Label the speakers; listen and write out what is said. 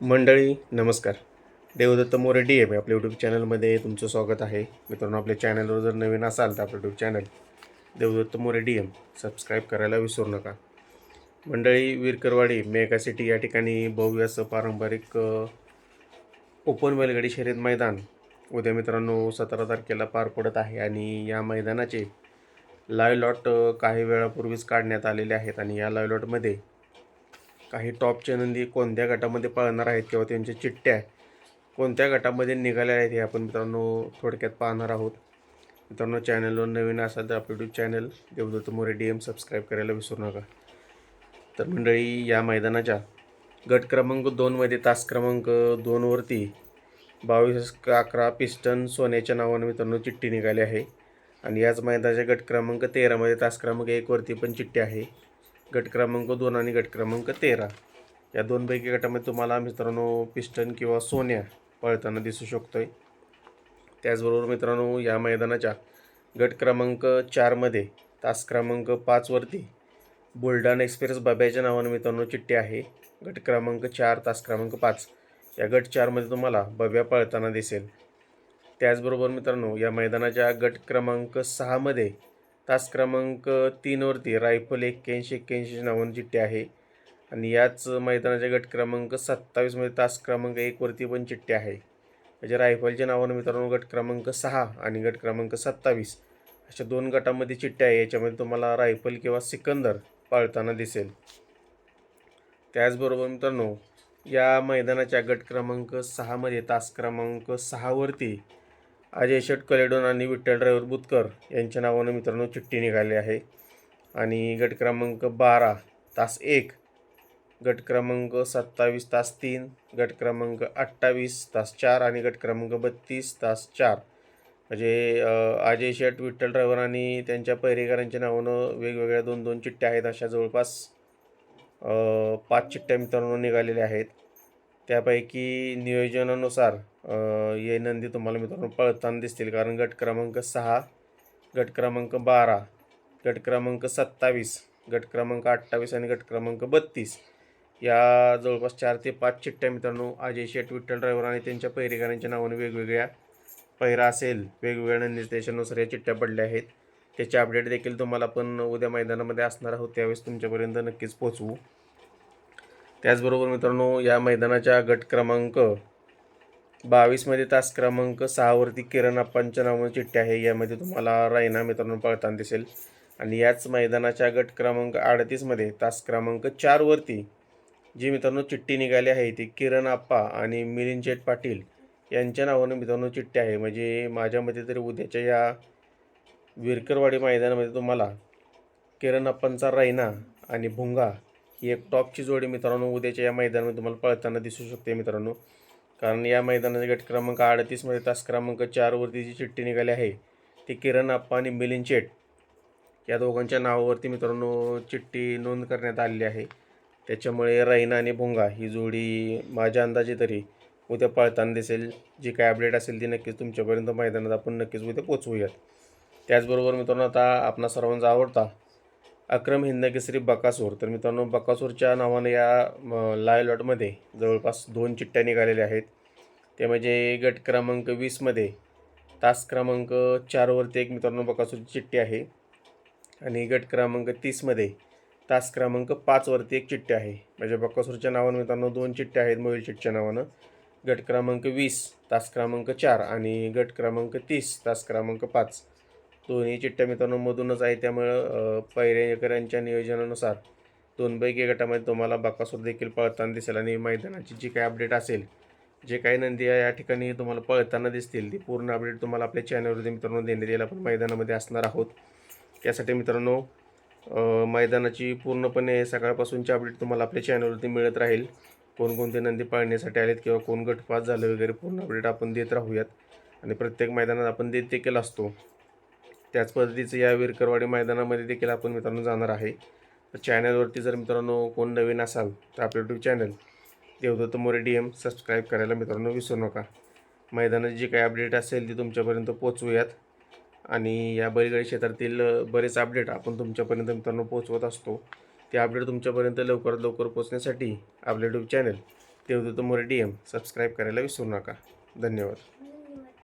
Speaker 1: मंडळी नमस्कार. Devdatt More D M आपल्या यूट्यूब चॅनलमध्ये तुमचं स्वागत आहे. मित्रांनो आपल्या चॅनलवर जर नवीन असाल तर आपलं YouTube channel Devdatta More D M subscribe करायला विसरू नका. मंडळी विरकरवाडी मेगा सिटी या ठिकाणी भव्य असं पारंपरिक ओपन बैलगाडी शर्यत मैदान उद्या मित्रांनो सतरा तारखेला पार पडत आहे आणि या मैदानाचे लाईव्ह लॉट काही वेळापूर्वीच काढण्यात आलेले आहेत आणि या लाईव्ह लॉटमध्ये काही टॉपच्या नंदी कोणत्या गटामध्ये पळणार आहेत किंवा त्यांच्या चिठ्ठ्या कोणत्या गटामध्ये निघाल्या आहेत हे आपण मित्रांनो थोडक्यात पाहणार आहोत. मित्रांनो चॅनलवर नवीन असाल तर आपलं YouTube channel Devdatta More D M subscribe करायला विसरू नका. तर मंडळी या मैदानाच्या गट क्रमांक दोनमध्ये तास क्रमांक दोनवरती बावीस अकरा पिस्टन सोन्याच्या नावानं मित्रांनो चिठ्ठी निघाली आहे. आणि याच मैदानाच्या गट क्रमांक तेरामध्ये तास क्रमांक एकवरती पण चिठ्ठी आहे. गट क्रमांक दोन आणि गट क्रमांक तेरा. या दोनपैकी गटामध्ये तुम्हाला मित्रांनो पिस्टन किंवा सोन्या पळताना दिसू शकतो आहे त्याचबरोबर मित्रांनो या मैदानाच्या गट क्रमांक चारमध्ये तास क्रमांक पाचवरती बुलढाणा एक्सप्रेस बाब्याच्या नावानं मित्रांनो चिठ्ठी आहे. गट क्रमांक चार तास क्रमांक पाच. या गट चारमध्ये तुम्हाला बब्या पळताना दिसेल. त्याचबरोबर मित्रांनो या मैदानाच्या गट क्रमांक सहामध्ये तास क्रमांक तीनवरती रायफल एक्क्याऐंशी एक्क्याऐंशी नावानं चिठ्ठी आहे. आणि याच मैदानाच्या गट क्रमांक सत्तावीसमध्ये तास क्रमांक एकवरती पण चिठ्ठी आहे. म्हणजे रायफलच्या नावानं मित्रांनो गट क्रमांक सहा आणि गट क्रमांक सत्तावीस अशा दोन गटामध्ये चिठ्ठ्या आहे. याच्यामध्ये तुम्हाला रायफल किंवा सिकंदर पाळताना दिसेल. त्याचबरोबर मित्रांनो या मैदानाच्या गट क्रमांक सहामध्ये तास क्रमांक सहावरती अजय शेट कलेडोन आणि विठ्ठल ड्रायव्हर बुतकर यांच्या नावानं मित्रांनो चिठ्ठी निघाली आहे. आणि गट क्रमांक बारा तास एक गट क्रमांक सत्तावीस तास तीन गट क्रमांक अठ्ठावीस तास चार आणि गट क्रमांक बत्तीस तास चार. म्हणजे अजय शेट विठ्ठल ड्रायव्हर आणि त्यांच्या पहिरेकरांच्या नावानं वेगवेगळ्या दोन दोन चिठ्ठ्या आहेत. अशा जवळपास पाच चिठ्ठ्या मित्रांनो निघालेल्या आहेत. त्यापैकी नियोजनानुसार या नंदी तुम्हाला मित्रांनो पळताना दिसतील कारण गट क्रमांक सहा गट क्रमांक बारा गट क्रमांक सत्तावीस गट क्रमांक अठ्ठावीस आणि गट क्रमांक बत्तीस. या जवळपास चार ते पाच चिठ्ठ्या मित्रांनो अजय शेठ विठ्ठल ड्रायव्हर आणि त्यांच्या पहिरेकरांच्या नावाने वेगवेगळ्या पहिरा असेल वेगवेगळ्या निर्देशानुसार या चिठ्ठ्या पडल्या आहेत. त्याचे अपडेट देखील तुम्हाला पण उद्या मैदानामध्ये असणार आहोत त्यावेळेस तुमच्यापर्यंत नक्कीच पोचवू त्याचबरोबर मित्रांनो या मैदानाच्या गट क्रमांक बावीसमध्ये तास क्रमांक सहावरती किरण अप्पांच्या नावानं चिठ्ठी आहे. यामध्ये तुम्हाला रायना मित्रांनो पळताना दिसेल. आणि याच मैदानाच्या गट क्रमांक अडतीसमध्ये तास क्रमांक चारवरती जी मित्रांनो चिठ्ठी निघाली आहे ती किरण आप्पा आणि मिलिंद शेठ पाटील यांच्या नावानं मित्रांनो चिठ्ठी आहे. म्हणजे माझ्या मते तरी उद्याच्या या विरकरवाडी मैदानामध्ये तुम्हाला किरण अप्पांचा रायना आणि भुंगा ही एक टॉपची जोडी मित्रांनो उद्याच्या या मैदानामध्ये तुम्हाला पळताना दिसू शकते मित्रांनो. कारण या मैदानाचा गट क्रमांक अडतीसमध्ये तास क्रमांक चारवरती जी चिठ्ठी निघाली आहे ती किरण आप्पा आणि मिलिंद शेट या दोघांच्या नावावरती मित्रांनो चिठ्ठी नोंद करण्यात आलेली आहे. त्याच्यामुळे रैना आणि भोंगा ही जोडी माझ्या अंदाजे तरी उद्या पळताना दिसेल. जी काय अपडेट असेल ती नक्कीच तुमच्यापर्यंत मैदानात आपण नक्कीच उद्या पोचवूयात त्याचबरोबर मित्रांनो आता आपणा सर्वांचा आवडता अक्रम हिंदकेसरी बकासूर. तर मित्रांनो बकासूरच्या नावानं या लाय लॉटमध्ये जवळपास दोन चिठ्ठ्या निघालेल्या आहेत. ते म्हणजे गट क्रमांक वीसमध्ये तास क्रमांक चारवरती एक मित्रांनो बकासूरची चिठ्ठी आहे. आणि गट क्रमांक तीसमध्ये तास क्रमांक पाचवरती एक चिठ्ठी आहे. म्हणजे बकासूरच्या नावानं मित्रांनो दोन चिठ्ठ्या आहेत मयूर चिठ्ठ्या नावानं. गट क्रमांक वीस तास क्रमांक चार आणि गट क्रमांक तीस तास क्रमांक पाच. दोन्ही चिठ्ठ्या मित्रांनो मधूनच आहे. त्यामुळं पैरेकरांच्या नियोजनानुसार दोनपैकी गटामध्ये तुम्हाला बक्कासूर देखील पळताना दिसेल आणि मैदानाची जी काही अपडेट असेल जे काही नंदी या ठिकाणी तुम्हाला पळताना दिसतील. ती पूर्ण अपडेट तुम्हाला आपल्या चॅनलवरती मित्रांनो देण्यात येईल. आपण मैदानामध्ये असणार आहोत. त्यासाठी मित्रांनो मैदानाची पूर्णपणे सकाळपासूनची अपडेट तुम्हाला आपल्या चॅनलवरती मिळत राहील. कोणकोणते नंदी पाळण्यासाठी आलेत किंवा कोण गटपास झालं वगैरे पूर्ण अपडेट आपण देत राहूयात. आणि प्रत्येक मैदानात आपण देत देखील असतो. त्याच पद्धतीचं या विरकरवाडी मैदानामध्ये देखील आपण मित्रांनो जाणार आहे. तर चॅनलवरती जर मित्रांनो कोण नवीन असाल तर आपलं YouTube channel Devdatta More D M subscribe करायला मित्रांनो विसरू नका. मैदानाची जी काही अपडेट असेल ती तुमच्यापर्यंत पोचवूयात आणि या बैलगाडी क्षेत्रातील बरेच अपडेट आपण तुमच्यापर्यंत मित्रांनो पोचवत असतो. ते अपडेट तुमच्यापर्यंत लवकरात लवकर पोचण्यासाठी आपलं YouTube channel Devdatta More D M subscribe करायला विसरू नका. धन्यवाद.